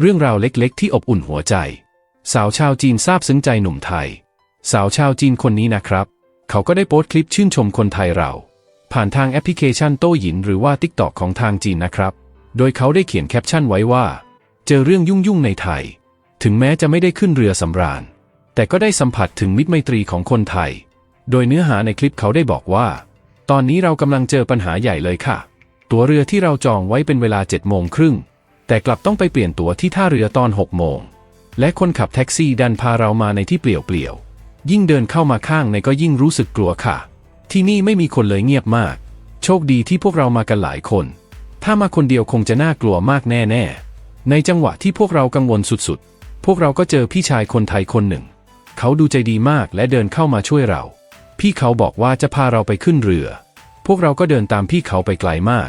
เรื่องราวเล็กๆ ที่อบอุ่นหัวใจ สาวชาวจีนซาบซึ้งใจหนุ่มไทย สาวชาวจีนคนนี้นะครับ เขาก็ได้โพสต์คลิปชื่นชมคนไทยเรา ผ่านทางแอปพลิเคชันโต้หยินหรือว่า TikTok ของทางจีนนะครับ โดยเขาได้เขียนแคปชั่นไว้ว่า เจอเรื่องยุ่งๆในไทย ถึงแม้จะไม่ได้ขึ้นเรือสำราญ แต่ก็ได้สัมผัสถึงมิตรไมตรีของคนไทย โดยเนื้อหาในคลิปเขาได้บอกว่า ตอนนี้เรากำลังเจอปัญหาใหญ่เลยค่ะ ตั๋วเรือที่เราจองไว้เป็นเวลา7โมงครึ่ง แต่กลับต้องไปเปลี่ยนตั๋วที่ท่าเรือตอน 6 โมง และคนขับแท็กซี่ดันพาเรามาในที่เปลี่ยวๆ ยิ่งเดินเข้ามาข้างในก็ยิ่งรู้สึกกลัวค่ะ ที่นี่ไม่มีคนเลยเงียบมาก โชคดีที่พวกเรามากันหลายคน ถ้ามาคนเดียวคงจะน่ากลัวมากแน่ๆ ในจังหวะที่พวกเรากังวลสุดๆ พวกเราก็เจอพี่ชายคนไทยคนหนึ่ง เขาดูใจดีมากและเดินเข้ามาช่วยเรา พี่เขาบอกว่าจะพาเราไปขึ้นเรือ พวกเราก็เดินตามพี่เขาไปไกลมาก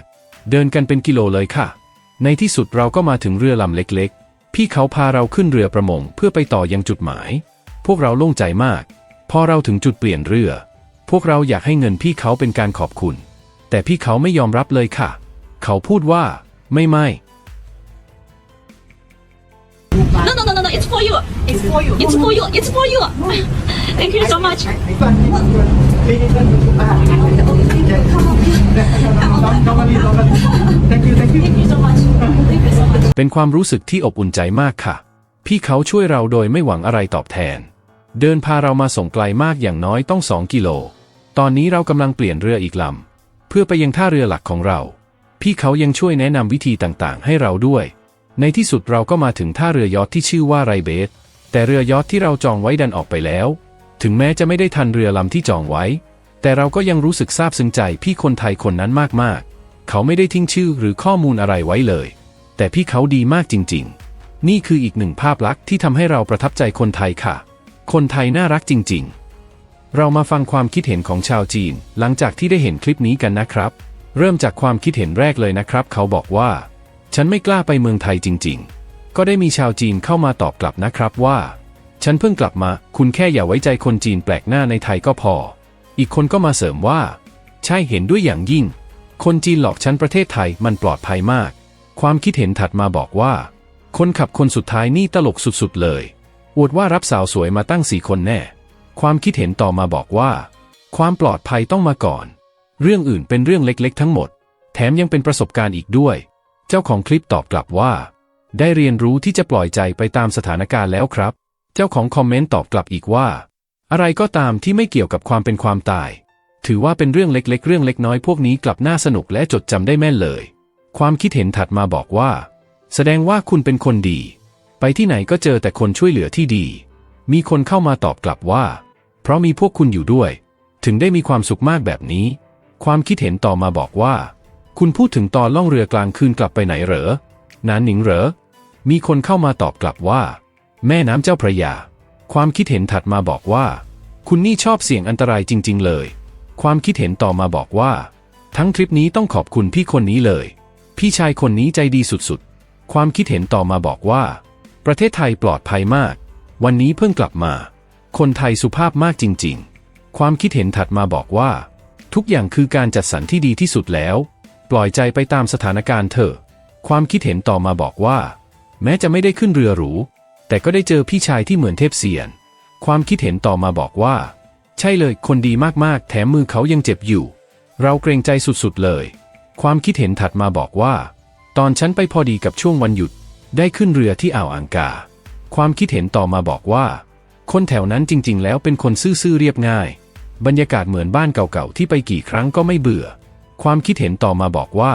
เดินกันเป็นกิโลเลยค่ะ ในที่สุดเราก็มาถึงเรือลำเล็กๆ พี่เขาพาเราขึ้นเรือประมงเพื่อไปต่อยังจุดหมาย พวกเราโล่งใจมาก พอเราถึงจุดเปลี่ยนเรือ พวกเราอยากให้เงินพี่เขาเป็นการขอบคุณ แต่พี่เขาไม่ยอมรับเลยค่ะ เขาพูดว่า ไม่ไม่ No, no, no, no, no. It's for you. It's for you. It's for you. It's for you. Thank you so much. เป็นความรู้สึกที่อบอุ่นใจมากค่ะ พี่เขาช่วยเราโดยไม่หวังอะไรตอบแทน เดินพาเรามาส่งไกลมากอย่างน้อยต้องสองกิโล ตอนนี้เรากำลังเปลี่ยนเรืออีกลำเพื่อไปยังท่าเรือหลักของเรา พี่เขายังช่วยแนะนำวิธีต่างๆ ให้เราด้วย ในที่สุดเราก็มาถึงท่าเรือยอทที่ชื่อว่าไรเบสแต่เรือยอทที่เราจองไว้ดันออกไปแล้ว ถึงแม้จะไม่ได้ทันเรือลำที่จองไว้ แต่เราก็ยังรู้สึกซาบซึ้งใจพี่คนไทยคนนั้นมากๆ เขาไม่ได้ทิ้งชื่อหรือข้อมูลอะไรไว้เลย แต่พี่เขาดีมากจริง ๆ นี่คืออีกหนึ่งภาพลักษณ์ที่ทำให้เราประทับใจคนไทยค่ะ คนไทยน่ารักจริง ๆ เรามาฟังความคิดเห็นของชาวจีน หลังจากที่ได้เห็นคลิปนี้กันนะครับ เริ่มจากความคิดเห็นแรกเลยนะครับ เขาบอกว่า ฉันไม่กล้าไปเมืองไทยจริง ๆ ก็ได้มีชาวจีนเข้ามาตอบกลับนะครับว่า ฉันเพิ่งกลับมา คุณแค่อย่าไว้ใจคนจีนแปลกหน้าในไทยก็พอ อีกคนก็มาเสริมว่า ใช่เห็นด้วยอย่างยิ่ง คนจีนหลอกฉันประเทศไทยมันปลอดภัยมาก ความคิดเห็นถัดมาบอกว่า คนขับคนสุดท้ายนี่ตลกสุดๆเลย อวดว่ารับสาวสวยมาตั้งสี่คนแน่ ความคิดเห็นต่อมาบอกว่า ความปลอดภัยต้องมาก่อน เรื่องอื่นเป็นเรื่องเล็กๆ ทั้งหมด แถมยังเป็นประสบการณ์อีกด้วย เจ้าของคลิปตอบกลับว่า ได้เรียนรู้ที่จะปล่อยใจไปตามสถานการณ์แล้วครับ เจ้าของคอมเมนต์ตอบกลับอีกว่า อะไรก็ตามที่ไม่เกี่ยวกับความเป็นความตาย ถือว่าเป็นเรื่องเล็กๆ เรื่องเล็กน้อยพวกนี้กลับน่าสนุกและจดจำได้แม่นเลย ความคิดเห็นถัดมาบอกว่า แสดงว่าคุณเป็นคนดี ไปที่ไหนก็เจอแต่คนช่วยเหลือที่ดี มีคนเข้ามาตอบกลับว่า เพราะมีพวกคุณอยู่ด้วย ถึงได้มีความสุขมากแบบนี้ ความคิดเห็นต่อมาบอกว่า คุณพูดถึงตอนล่องเรือกลางคืนกลับไปไหนเหรอนานหนิงเหรอ มีคนเข้ามาตอบกลับว่า แม่น้ำเจ้าพระยา ความคิดเห็นถัดมาบอกว่า คุณนี่ชอบเสี่ยงอันตรายจริง ๆ เลย ความคิดเห็นต่อมาบอกว่า ทั้งคลิปนี้ต้องขอบคุณพี่คนนี้เลย พี่ชายคนนี้ใจดีสุดๆ ความคิดเห็นต่อมาบอกว่า ประเทศไทยปลอดภัยมาก วันนี้เพิ่งกลับมา คนไทยสุภาพมากจริง ๆ ความคิดเห็นถัดมาบอกว่า ทุกอย่างคือการจัดสรรที่ดีที่สุดแล้ว ปล่อยใจไปตามสถานการณ์เถอะความคิดเห็นต่อมาบอกว่า แม้จะไม่ได้ขึ้นเรือหรู แต่ก็ได้เจอพี่ชายที่เหมือนเทพเสียน ความคิดเห็นต่อมาบอกว่า ใช่เลยคนดีมากๆ แถมมือเขายังเจ็บอยู่ เราเกรงใจสุดๆเลย ความคิดเห็นถัดมาบอกว่า ตอนฉันไปพอดีกับช่วงวันหยุด ได้ขึ้นเรือที่อ่าวอังกา ความคิดเห็นต่อมาบอกว่า คนแถวนั้นจริง ๆ แล้วเป็นคนซื่อๆเรียบง่าย บรรยากาศเหมือนบ้านเก่าๆที่ไปกี่ครั้งก็ไม่เบื่อ ความคิดเห็นต่อมาบอกว่า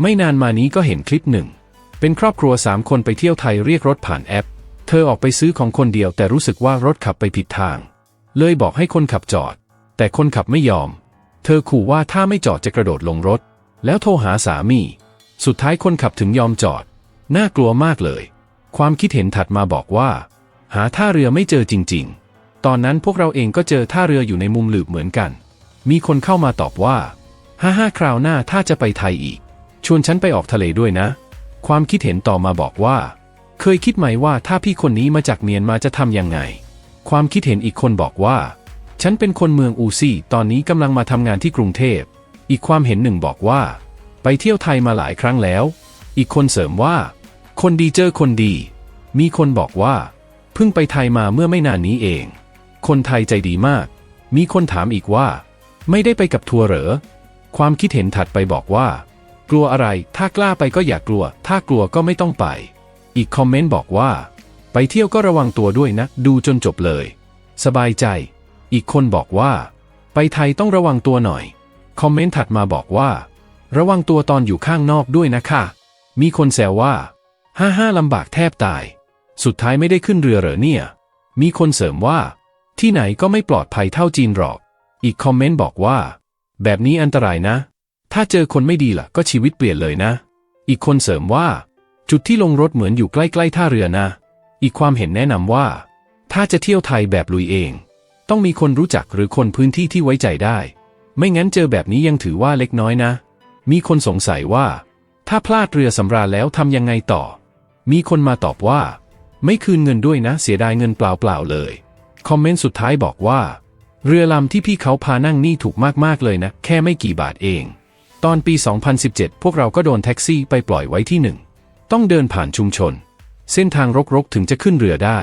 ไม่นานมานี้ก็เห็นคลิปหนึ่งเป็นครอบครัวสามคนไปเที่ยวไทยเรียกรถผ่านแอป ธอออกไปซื้อของคนเดียวแต่รู้สึกว่ารถขับไปผิดทาง เลยบอกให้คนขับจอด แต่คนขับไม่ยอม เธอขู่ว่าถ้าไม่จอดจะกระโดดลงรถ แล้วโทรหาสามี สุดท้ายคนขับถึงยอมจอด น่ากลัวมากเลย ความคิดเห็นถัดมาบอกว่า หาท่าเรือไม่เจอจริง ๆ ตอนนั้นพวกเราเองก็เจอท่าเรืออยู่ในมุมหลืบเหมือนกัน มีคนเข้ามาตอบว่าฮ่าฮ่าคราวหน้าถ้าจะไปไทยอีก ชวนฉันไปออกทะเลด้วยนะ ความคิดเห็นต่อมาบอกว่า เคยคิดไหมว่าถ้าพี่คนนี้มาจากเมียนมาจะทำยังไง ความคิดเห็นอีกคนบอกว่า ฉันเป็นคนเมืองอูซี่ตอนนี้กำลังมาทำงานที่กรุงเทพ อีกความเห็นหนึ่งบอกว่า ไปเที่ยวไทยมาหลายครั้งแล้ว อีกคนเสริมว่า คนดีเจอคนดี มีคนบอกว่า เพิ่งไปไทยมาเมื่อไม่นานนี้เอง คนไทยใจดีมาก มีคนถามอีกว่า ไม่ได้ไปกับทัวร์เหรอ ความคิดเห็นถัดไปบอกว่า กลัวอะไร ถ้ากล้าไปก็อย่ากลัว ถ้ากลัวก็ไม่ต้องไป อีกคอมเมนต์บอกว่า ไปเที่ยวก็ระวังตัวด้วยนะ ดูจนจบเลย สบายใจ อีกคนบอกว่า ไปไทยต้องระวังตัวหน่อย คอมเมนต์ถัดมาบอกว่า ระวังตัวตอนอยู่ข้างนอกด้วยนะคะ มีคนแซวว่า ห้าห้าลำบากแทบตาย สุดท้ายไม่ได้ขึ้นเรือเหรอเนี่ย มีคนเสริมว่า ที่ไหนก็ไม่ปลอดภัยเท่าจีนหรอก อีกคอมเมนต์บอกว่า แบบนี้อันตรายนะ ถ้าเจอคนไม่ดีล่ะก็ชีวิตเปลี่ยนเลยนะ อีกคนเสริมว่า จุดที่ลงรถเหมือนอยู่ใกล้ๆท่าเรือนะ อีกความเห็นแนะนำว่า ถ้าจะเที่ยวไทยแบบลุยเอง ต้องมีคนรู้จักหรือคนพื้นที่ที่ไว้ใจได้ ไม่งั้นเจอแบบนี้ยังถือว่าเล็กน้อยนะ มีคนสงสัยว่า ถ้าพลาดเรือสำราญแล้วทำยังไงต่อ มีคนมาตอบว่า ไม่คืนเงินด้วยนะ เสียดายเงินเปล่าๆเลย คอมเมนต์สุดท้ายบอกว่า เรือลำที่พี่เขาพานั่งนี่ถูกมากๆเลยนะ แค่ไม่กี่บาทเอง ตอนปี 2017 พวกเราก็โดนแท็กซี่ไปปล่อยไว้ที่หนึ่ง ต้องเดินผ่านชุมชน เส้นทางรกๆถึงจะขึ้นเรือได้